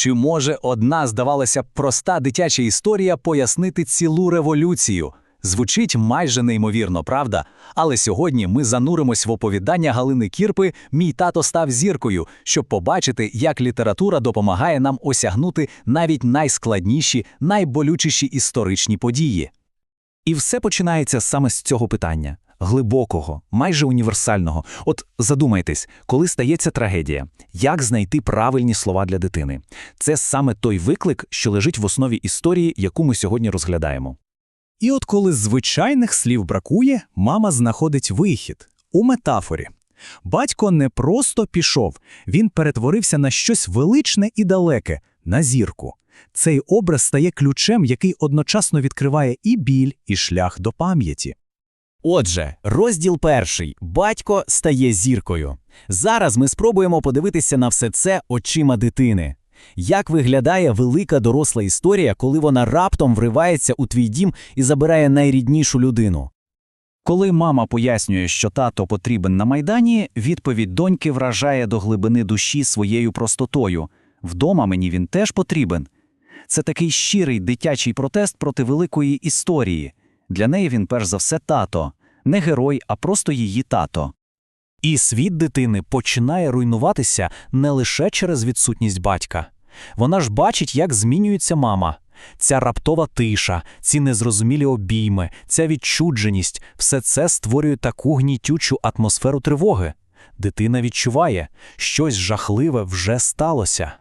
Чи може одна, здавалося проста дитяча історія пояснити цілу революцію? Звучить майже неймовірно, правда? Але сьогодні ми зануримось в оповідання Галини Кірпи Мій тато став зіркою, щоб побачити, як література допомагає нам осягнути навіть найскладніші, найболючіші історичні події. І все починається саме з цього питання глибокого, майже універсального. От задумайтесь, коли стається трагедія, як знайти правильні слова для дитини? Це саме той виклик, що лежить в основі історії, яку ми сьогодні розглядаємо. І от коли звичайних слів бракує, мама знаходить вихід у метафорі. Батько не просто пішов, він перетворився на щось величне і далеке, на зірку. Цей образ стає ключем, який одночасно відкриває і біль, і шлях до пам'яті. Отже, розділ перший батько стає зіркою. Зараз ми спробуємо подивитися на все це очима дитини. Як виглядає велика доросла історія, коли вона раптом вривається у твій дім і забирає найріднішу людину? Коли мама пояснює, що тато потрібен на майдані, відповідь доньки вражає до глибини душі своєю простотою. Вдома мені він теж потрібен. Це такий щирий дитячий протест проти великої історії. Для неї він перш за все тато, не герой, а просто її тато. І світ дитини починає руйнуватися не лише через відсутність батька. Вона ж бачить, як змінюється мама. Ця раптова тиша, ці незрозумілі обійми, ця відчудженість все це створює таку гнітючу атмосферу тривоги. Дитина відчуває, щось жахливе вже сталося.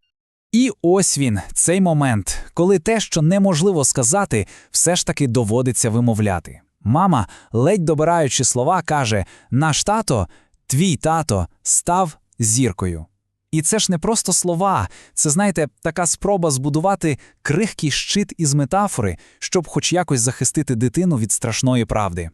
І ось він, цей момент, коли те, що неможливо сказати, все ж таки доводиться вимовляти. Мама, ледь добираючи слова, каже: Наш тато, твій тато, став зіркою. І це ж не просто слова, це, знаєте, така спроба збудувати крихкий щит із метафори, щоб хоч якось захистити дитину від страшної правди.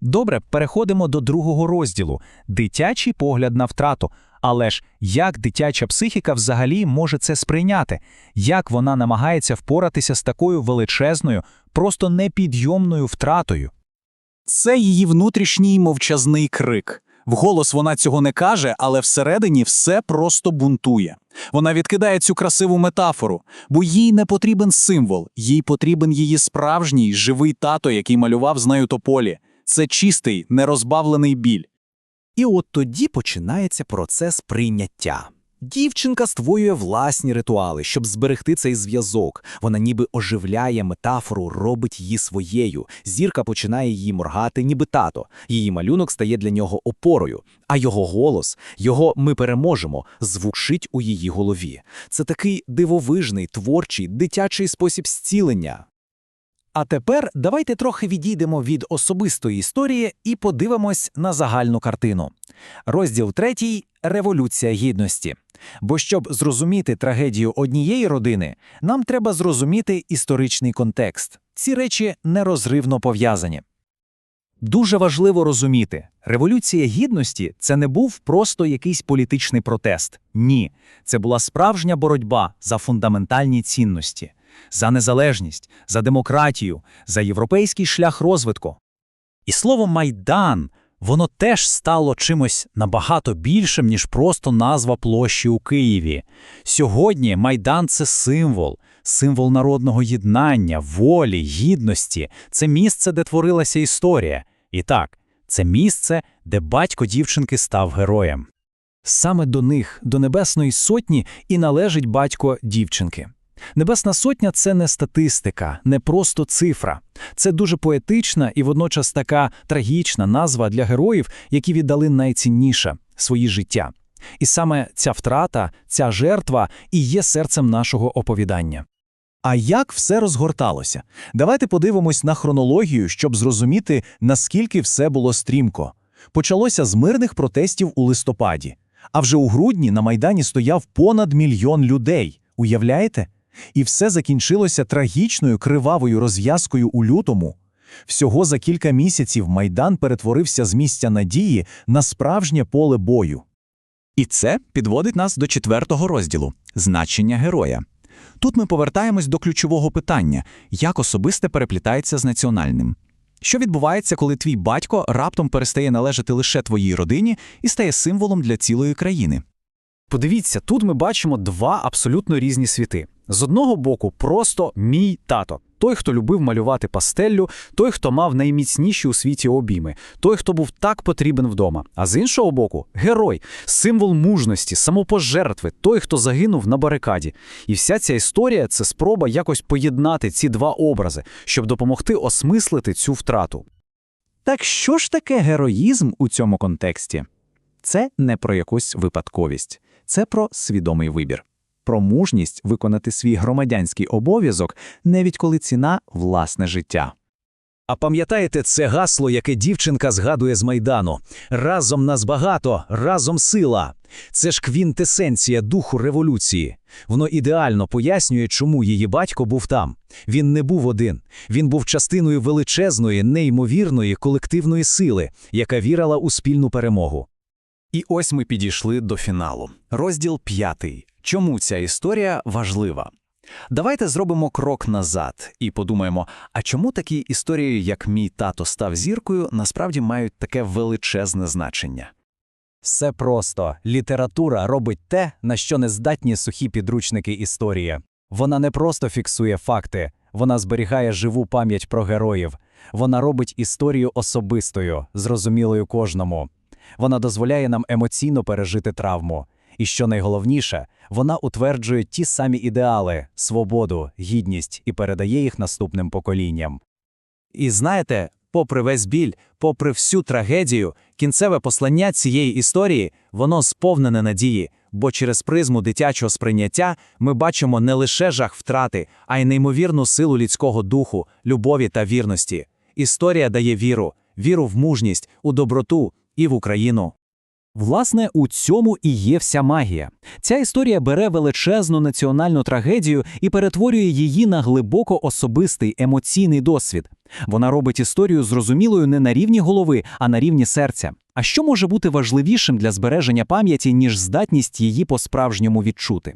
Добре, переходимо до другого розділу дитячий погляд на втрату. Але ж як дитяча психіка взагалі може це сприйняти? Як вона намагається впоратися з такою величезною, просто непідйомною втратою? Це її внутрішній мовчазний крик. Вголос вона цього не каже, але всередині все просто бунтує. Вона відкидає цю красиву метафору, бо їй не потрібен символ, їй потрібен її справжній живий тато, який малював з нею тополі. Це чистий, нерозбавлений біль. І от тоді починається процес прийняття. Дівчинка створює власні ритуали, щоб зберегти цей зв'язок. Вона ніби оживляє метафору, робить її своєю. Зірка починає її моргати, ніби тато. Її малюнок стає для нього опорою. А його голос, його ми переможемо, звучить у її голові. Це такий дивовижний, творчий, дитячий спосіб зцілення. А тепер давайте трохи відійдемо від особистої історії і подивимось на загальну картину. Розділ третій Революція гідності. Бо щоб зрозуміти трагедію однієї родини, нам треба зрозуміти історичний контекст. Ці речі нерозривно пов'язані. Дуже важливо розуміти, революція гідності це не був просто якийсь політичний протест. Ні, це була справжня боротьба за фундаментальні цінності, за незалежність, за демократію, за європейський шлях розвитку. І слово майдан воно теж стало чимось набагато більшим, ніж просто назва площі у Києві. Сьогодні майдан це символ, символ народного єднання, волі, гідності. Це місце, де творилася історія. І так, це місце, де батько дівчинки став героєм. Саме до них, до Небесної Сотні, і належить батько дівчинки. Небесна Сотня це не статистика, не просто цифра. Це дуже поетична і водночас така трагічна назва для героїв, які віддали найцінніше свої життя. І саме ця втрата, ця жертва і є серцем нашого оповідання. А як все розгорталося? Давайте подивимось на хронологію, щоб зрозуміти, наскільки все було стрімко. Почалося з мирних протестів у листопаді. А вже у грудні на Майдані стояв понад мільйон людей. Уявляєте? І все закінчилося трагічною кривавою розв'язкою у лютому. Всього за кілька місяців Майдан перетворився з місця надії на справжнє поле бою. І це підводить нас до четвертого розділу значення героя. Тут ми повертаємось до ключового питання, як особисте переплітається з національним. Що відбувається, коли твій батько раптом перестає належати лише твоїй родині і стає символом для цілої країни? Подивіться, тут ми бачимо два абсолютно різні світи. З одного боку, просто мій тато. Той, хто любив малювати пастеллю, той, хто мав найміцніші у світі обійми, той, хто був так потрібен вдома. А з іншого боку, герой, символ мужності, самопожертви, той, хто загинув на барикаді. І вся ця історія це спроба якось поєднати ці два образи, щоб допомогти осмислити цю втрату. Так що ж таке героїзм у цьому контексті? Це не про якусь випадковість, це про свідомий вибір, про мужність виконати свій громадянський обов'язок, навіть коли ціна власне життя. А пам'ятаєте це гасло, яке дівчинка згадує з Майдану? Разом нас багато, разом сила. Це ж квінтесенція духу революції. Воно ідеально пояснює, чому її батько був там. Він не був один. Він був частиною величезної, неймовірної колективної сили, яка вірила у спільну перемогу. І ось ми підійшли до фіналу. Розділ п'ятий. Чому ця історія важлива? Давайте зробимо крок назад і подумаємо, а чому такі історії, як мій тато став зіркою, насправді мають таке величезне значення? Все просто. Література робить те, на що не здатні сухі підручники історії. Вона не просто фіксує факти, вона зберігає живу пам'ять про героїв. Вона робить історію особистою, зрозумілою кожному. Вона дозволяє нам емоційно пережити травму. І що найголовніше, вона утверджує ті самі ідеали, свободу, гідність і передає їх наступним поколінням. І знаєте, попри весь біль, попри всю трагедію, кінцеве послання цієї історії, воно сповнене надії, бо через призму дитячого сприйняття ми бачимо не лише жах втрати, а й неймовірну силу людського духу, любові та вірності. Історія дає віру, віру в мужність, у доброту і в Україну. Власне, у цьому і є вся магія. Ця історія бере величезну національну трагедію і перетворює її на глибоко особистий емоційний досвід. Вона робить історію зрозумілою не на рівні голови, а на рівні серця. А що може бути важливішим для збереження пам'яті, ніж здатність її по-справжньому відчути?